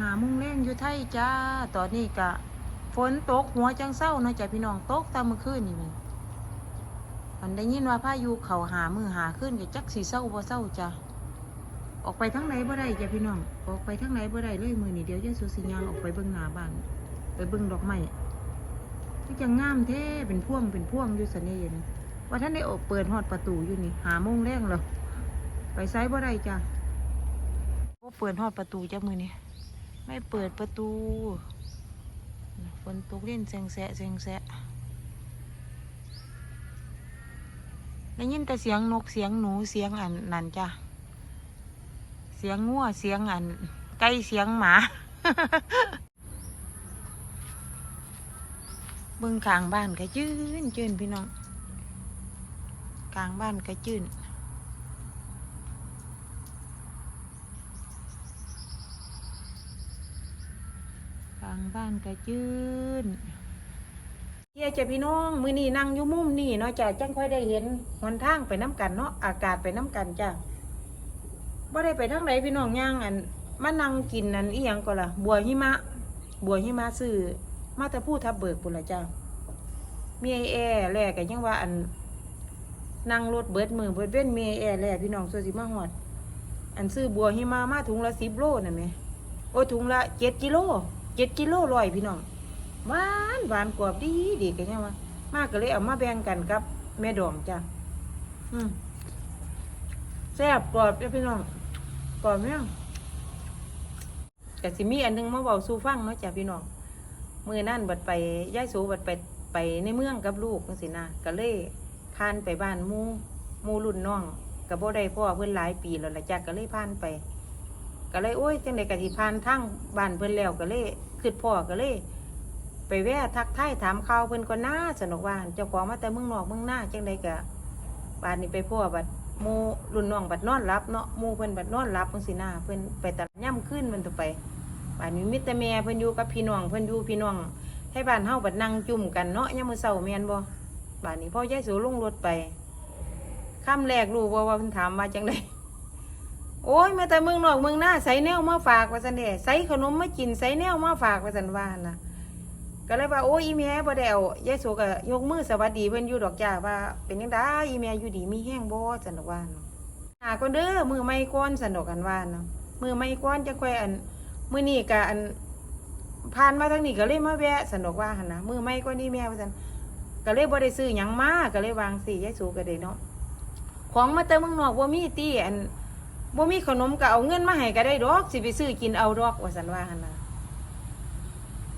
หามุ่งแรงอยู่ไทยจ้า ตอนนี้กะฝนตกหัวจังเศร้าเนาะจ้ะพี่น้องตกตามเมื่อคืนนี่นี่มันได้ยินว่าพายุเขาหามือหาขึ้นกับจักสีเศร้าบ่เศร้าจ้ะออกไปทั้งไหนบ่ได้จ้ะพี่น้อง ออกไปทั้งไหนบ่ได้เลยมือนี่เดี๋ยวจะสูสิยางออกไปเบิ่งหน้าบ้านไปเบิ่งดอกไม้ก็จะงามแท้เป็นพ่วงเป็นพ่วงอยู่เสน่ห์นี่ว่าท่านได้ออกเปิดฮอดประตูอยู่นี่ หาโมงแรงแล้วไปไซบ่ได้จ้ะเปิดฮอดประตูจ้ะมือนี่ ไม่เปิดประตู ฝนตกเล่นแซงแซะแซงแซะได้ยินแต่เสียงนกเสียงหนูเสียงอันนั่นจ้ะ เสียงงัวเสียงอันไก่เสียงหมา เบิ่งข้างบ้านก็จื้นจื้นพี่น้อง กลางบ้านก็จื้นกลาง บ้านก็จื้นเฮียจ้ะพี่น้องมือนี่นั่งอยู่มุมนี่เนาะจ้ะจังค่อยได้เห็นหนทางไปน้ำกันเนาะอากาศไปน้ำกันจ้ะบ่ได้ไปทางไหนพี่น้องย่างอันมานั่งกินอันอีหยังก็ล่ะ บัวหิมะ บัวหิมะซื้อมาแต่ผู้ทับเบิกปุ่นละจ้ามีไอแอร์แลกกันยังว่าอันนั่งรถเบิดมือเบิดเว้นมีไอแอร์แลกพี่น้องสวนสิมาหอด อันซื้อบัวหิมะมาถุงละสิบโลนั่นไหมโอ้ยถุงละเจ็ดกิโล เจ็ดกิโลร้อยพี่น้องหวานหวานกรอบดีดีกันยังว่ามากก็เลยเอามาแบ่งกันกับ แม่ดองจ้าอืมแซ่บกรอบจ้ะพี่น้องกรอบไหมยก็สิมีอันหนึงมาเว้าสู่ฟังเนาะจ้ะพี่น้องมือนั้นบัดไปย้ายสูบัดไปไปในเมืองกับลูกจังซี่นะก็เลยผ่านไปบ้านมูมูรุ่นน้องก็บ่ได้พ่อเพิ่อนหลายปีแล้วละจ้ะก็เลยผ่านไป ก็เลยโอ้ยจังได๋ก็สิผ่านทางบ้านเพิ่นแล้วก็เลยคิดพ่อก็เลย ไปแวะทักทายถามข่าวเพิ่นก็น่าสนุกว่าเจ้าของมาแต่เมืองนอกเมืองหน้าจังได๋ก็บ้านนี้ไปพ่อบัดหมู่รุ่นน้องบัดนอนหลับเนาะหมู่เพิ่นบัดนอนหลับจังซี่นะเพิ่นไปตลาดย่ำขึ้นมันต้อไปบ้านนี้มิตรแม่เพิ่นอยู่กับพี่น้องเพิ่นอยู่พี่น้องให้บ้านเฮาบัดนั่งจุ่มกันเนาะยามมื้อเช้าแม่นบ่บ้านนี้พ่อยายสูลงรถไปคำแรกรู้บ่ว่าเพิ่นถามว่าจังได๋ โอ้ยมาแต่เมืองนอกเมืองหน้าใส่แนวมาฝากว่าซั่นเด้ใส่ขนมมากินใส่แนวมาฝากว่าซั่นว่าน่ะ ก็เลยว่าโอ้ยอีแม่บ่ได้เอายายสูก็ยกมือสวัสดีเพิ่นอยู่ดอกจ้าว่า เป็นจังไดอีแม่อยู่ดีมีแห้งบ่ซั่นดอกว่าเนาะหาก่อนเด้อมือไม่ก่อนซั่นดอกกันว่าเนาะมือไม่ก่อนจังค่อยอันมือนี้กะอันผ่านมาทางนี้ก็เลยมาแวะสนุกว่าหันนะมือไม่ก็นี่แม่ว่าสันก็เลยบ่ได้ซื้อหยังมาก็เลยวางสี่ยายสูก็ได้เนาะของมาเติมเมืองนอกบ่มีตีอัน บ่มีขนมก็เอาเงินมาให้ก็ได้ดอกสิไปซื้อกินเอาดอกว่าสันว่าหันนะ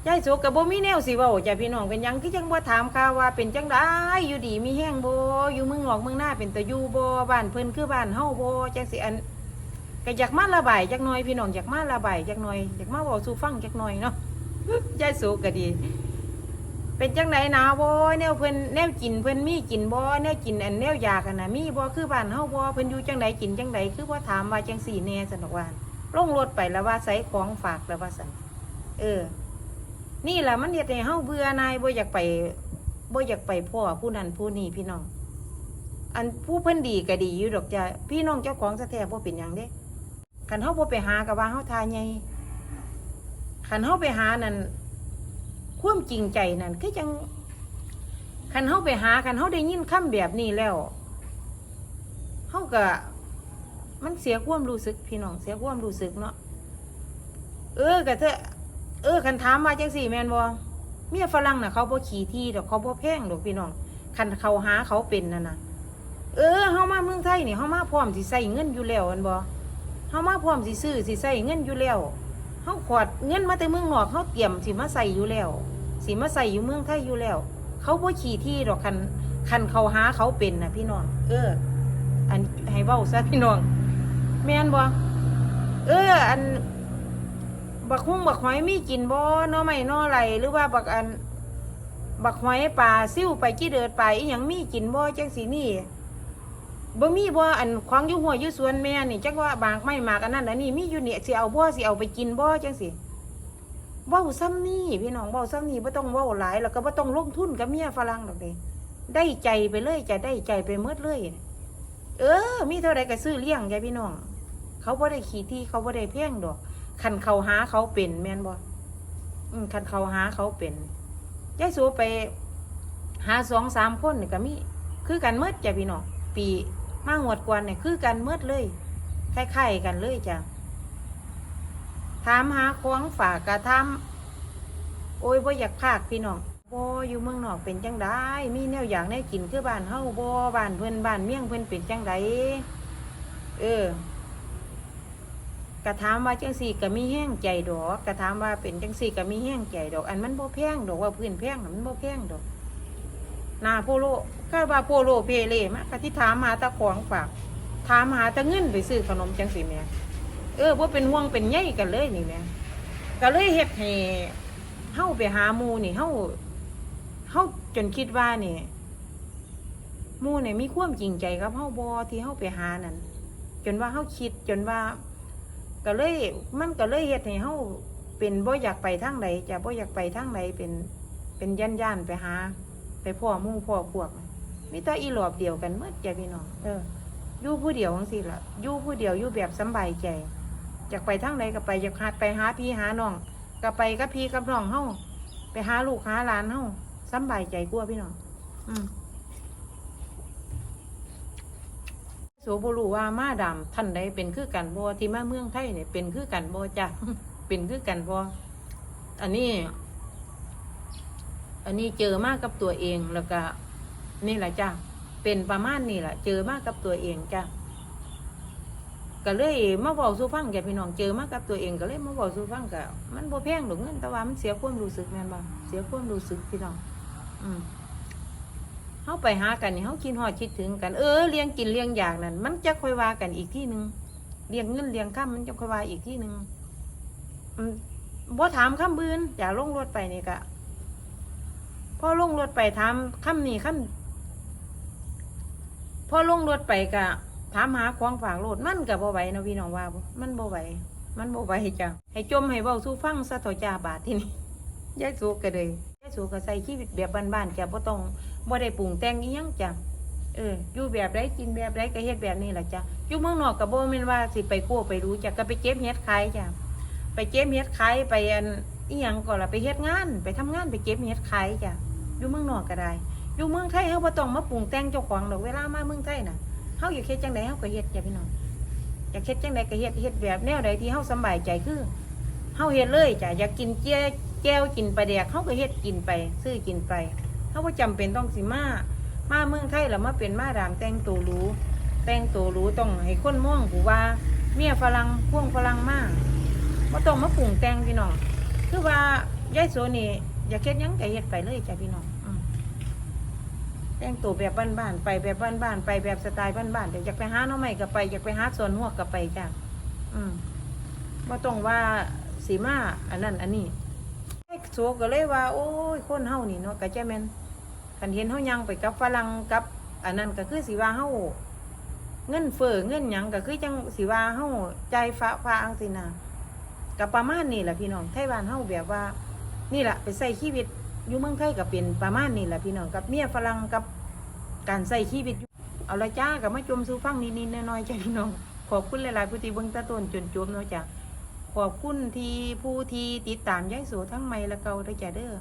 ยายสูก็บ่มีแนวสิเว้าจ้ะพี่น้องเป็นหยังคือจังบ่ถามข่าวว่าเป็นจังไดอยู่ดีมีแห้งบ่อยู่เมืองนอกเมืองหน้าเป็นตะอยู่บ่บ้านเพิ่นคือบ้านเฮาบ่จังสิอันก็อยากมาระบายจักหน่อยพี่น้องอยากมาระบายจักหน่อยอยากมาบอกสู่ฟังจักหน่อยเนาะยายสูก็ดี เป็นจังไหนหนาบ่แนวเพิ่นแนวกินเพิ่นมีกินบ่แนวกินอันแนวอยากอันนะมีบ่คือบ้านเฮาบ่เพิ่นอยู่จังไดกินจังไดคือบ่ถามว่าจังสี่แน่ซั่นดอกว่าลงรถไปแล้วว่าใส่ของฝากแล้วว่าซั่นเออ นี่ล่ะมันเฮ็ดให้เฮาเบื่อนายบ่อยากไปบ่อยากไปพ่อผู้นั้นผู้นี้พี่น้อง อันผู้เพิ่นดีก็ดีอยู่ดอกจ้ะพี่น้องเจ้าของแท้บ่เป็นหยังเด้ขันเฮาบ่ไปหากับว่าเฮาทาใหญ่ขันเฮาไปหานั่น ความจริงใจนั่นคือจังขันเฮาไปหาขันเฮาได้ยินคำแบบนี้แล้วเฮาก็มันเสียความรู้สึกพี่น้องเสียความรู้สึกเนาะเออก็เถอะเออคันถามมาจังสี่แมนบ่เมียฝรั่งน่ะเขาบ่ขี่ที่ดอกเขาบ่แพงดอกพี่น้องคันเขาหาเขาเป็นนั่นนะเออเฮามาเมืองไทยนี่เฮามาพร้อมสิใส่เงินอยู่แล้วแมนบ่เฮามาพร้อมสิซื้อสิใส่เงินอยู่แล้ว เฮาขอดเงินมาแต่เมืองนอกเฮาเตรียมสิมาใส่อยู่แล้วสิมาใส่อยู่เมืองไทยอยู่แล้ว เขาบ่ขี่ที่ดอกคันคันเขาหาเขาเป็นนะพี่น้อง เออ อันให้เว้าซะพี่น้อง แม่นบ่เออ อัน บักฮุ้งบักหอยมีกินบ่หน้อไม่นอไหลหรือว่าบักอัน บักหอยปลาซิ่วไปกี่เดือดไปอีหยังมีกินบ่จังสีนี่ บ่มีบ่อันของอยู่หัวอยู่สวนแม่นี่จักว่าบางไม่มากอันนั้นอันนี้มีอยู่เนี่ยสิเอาบ่สิเอาไปกินบ่จังสิเว้าซ้ำนี่พี่น้องเว้าซ้ำนี่บ่ต้องเว้าหลายแล้วก็บ่ต้องลงทุนกับเมียฝรั่งดอกเด้ได้ใจไปเลยจะได้ใจไปเมดเลย เออ มีเท่าใดก็ซื้อเลี้ยงยายพี่น้อง เขาบ่ได้ขี้ที่เขาบ่ได้เพียงดอกคันเขาหาเขาเป็นแม่นบ่อืมคันเขาหาเขาเป็นยายสูไปหาสองสามคนก็มีคือกันเมื่อจ้ะพี่น้องปี มางวดกวนเนี่ยคือกันเมื่อเลยคล้ายๆกันเลยจ้ะถามหาของฝากกะทำโอ้ยบ่อยากพากพี่น้องบ่อยู่เมืองนอกเป็นจังไดมีแนวอย่างแนวกินคือบ้านเฮาบ่บ้านเพิ่อนบ้านเมี่ยงเพิ่อนเป็นจังไดเออกระถามว่าจังสี่ก็มีแห้งใจดอกกะถามว่าเป็นจังสี่ก็มีแห้งใจดอก อันมันบ่แพงดอกว่าพื้นแพงมันบ่แพงดอก นาโพโลก็ว่าโพโลเพเลมากะที่ถามหาตะของฝากถามหาตะเงินไปซื้อขนมจังสิแม่เออว่าเป็นห่วงเป็นใยกันเลยนี่แม่ก็เลยเฮ็ดให้เฮาไปหาหมูนี่เฮาเฮาจนคิดว่านี่หมู่นี่มีความจริงใจกับเฮาบ่ที่เฮาไปหานั่นจนว่าเฮาคิดจนว่า ก็เลยมันก็เลยเฮ็ดให้เฮาเป็นบ่อยากไปทางใดจะบ่อยากไปทางใดเป็นเป็นย่านๆไปหา ไปพ่อมู่พ่อพวกมีแต่อีหลอบเดียวกันเมื่อใจพี่น้องเอออยู่ผู้เดียวจังซี่ละอยู่ผู้เดียวอยู่แบบสบายใจอยากไปทางใดก็ไปอยากหาไปหาพี่หาน้องก็ไปกับพี่กับน้องเฮาไปหาลูกหาหลานเฮาสบายใจกว่าพี่น้องอืมโสบรู้ว่ามาดามท่านใดเป็นคือกันบ่ที่มาเมืองไทยเนี่ยเป็นคือกันบ่จ้ะเป็นคือกันบ่อันนี้ อันนี้เจอมากกับตัวเองแล้วก็นี่แหละจ้ะเป็นประมาณนี่แหละเจอมากกับตัวเองจ้ะก็เลยมาบอกสู้ฟังแกพี่น้องเจอมากกับตัวเองก็เลยมาบอกสู้ฟังก็มันบ่แพงหรอกเงินแต่ว่ามันเสียความรู้สึกแม่นบ่เสียความรู้สึกพี่น้อง อืมเฮาไปหากันนี่เฮาคิดฮอดคิดถึงกันเออเลี้ยงกินเลี้ยงอยากนั่นมันจะค่อยว่ากันอีกที่หนึ่งเลี้ยงเงินเลี้ยงข้ามมันจะค่อยว่าอีกที่หนึ่งอืมบ่ถามคำอื่นอย่าลงรถไปนี่ก็ พอลงรถไปถามคำนี้คำพอลงรถไปกะถามหาของฝากโลดมันกับบ่ไหวนะพี่น้องว่าบ่มันบ่ไหวมันบ่ไหวจ้ะให้จมให้เว้าสู่ฟังซะต่อจ่าบาทที่นี่ยายสูก็เลยยายสูก็ใส่ชีวิตแบบบ้านๆจ้ะบ่ต้องบ่ได้ปรุงแต่งอีหยังจ้ะเอออยู่แบบใดกินแบบใดก็เฮ็ดแบบนี้ล่ะจ้ะอยู่เมืองนอกก็บ่แม่นว่าสิไปโก้ไปรู้จ้ะก็ไปเก็บเฮ็ดขายจ้ะไปเก็บเฮ็ดขายไปอันอีหยังก็ล่ะไปเฮ็ดงาน ไปทำงานไปเก็บเฮ็ดขายจ้ะ อยู่เมืองนอกก็ได้อยู่เมืองไทยเฮาบ่ต้องมาปรุงแต่งเจ้าของดอกเวลามาเมืองไทยน่ะเฮาอยากเฮ็ดจังไดเฮาก็เฮ็ดจ้ะพี่น้องอยากเฮ็ดจังไดก็เฮ็ดเฮ็ดแบบแนวใดที่เฮาสบายใจคือเฮาเฮ็ดเลยจ้ะอยากกินเจียแก้วกินปลาแดกเฮาก็เฮ็ดกินไป ซื้อกินไปเฮาบ่จำเป็นต้องสิมามาเมืองไทยแล้วมาเป็นมาดามแต่งตัวรูแต่งตัวรูต้องให้คนมองผูว่า เมียฝรั่งพ่วงฝรั่งมากบ่ต้องมาปรุงแต่งพี่น้องคือว่ายายโสนี่ อยากเฮ็ดหยังก็เฮ็ดไปเลยจ้ะพี่น้องอืมแต่งตัวแบบบ้านๆไปแบบบ้านๆไปแบบสไตล์บ้านๆเดี๋ยวอยากไปหาหน้องใหม่ก็ไปอยากไปหาสวนหัวก็ไปจ้ะอืมบ่ต้องว่าสีมาอันนั้นอันนี้ไอ้โสก็เลยว่า โอ้ยคนเฮานี่เนาะก็จะแม่นคันเห็นเฮายังไปกับฝรั่งกับ อันนั้นก็คือสิว่าเฮาเงินเฟ้อเงินหยังก็คือจังสิว่าเฮาใจฟ้าฟ้าอังสินะก็ประมาณนี้แหละพี่น้องไทยบ้านเฮาแบบว่า นี่แหละไปใส่ชีวิตอยู่เมืองไทยก็เป็นประมาณนี้แหละพี่น้องกับเมียฝรั่งกับการใส่ชีวิตเอาละจ้ากับมาจมสู่ฟังนิดๆน้อยๆจ้าพี่น้องขอบคุณหลายๆผู้ที่เบิ้งตาต้นจนจมเนาะจ้ะขอบคุณที่ผู้ที่ติดตามย้ายโสทั้งไม่และเก่าด้วยจ้ะเด้อ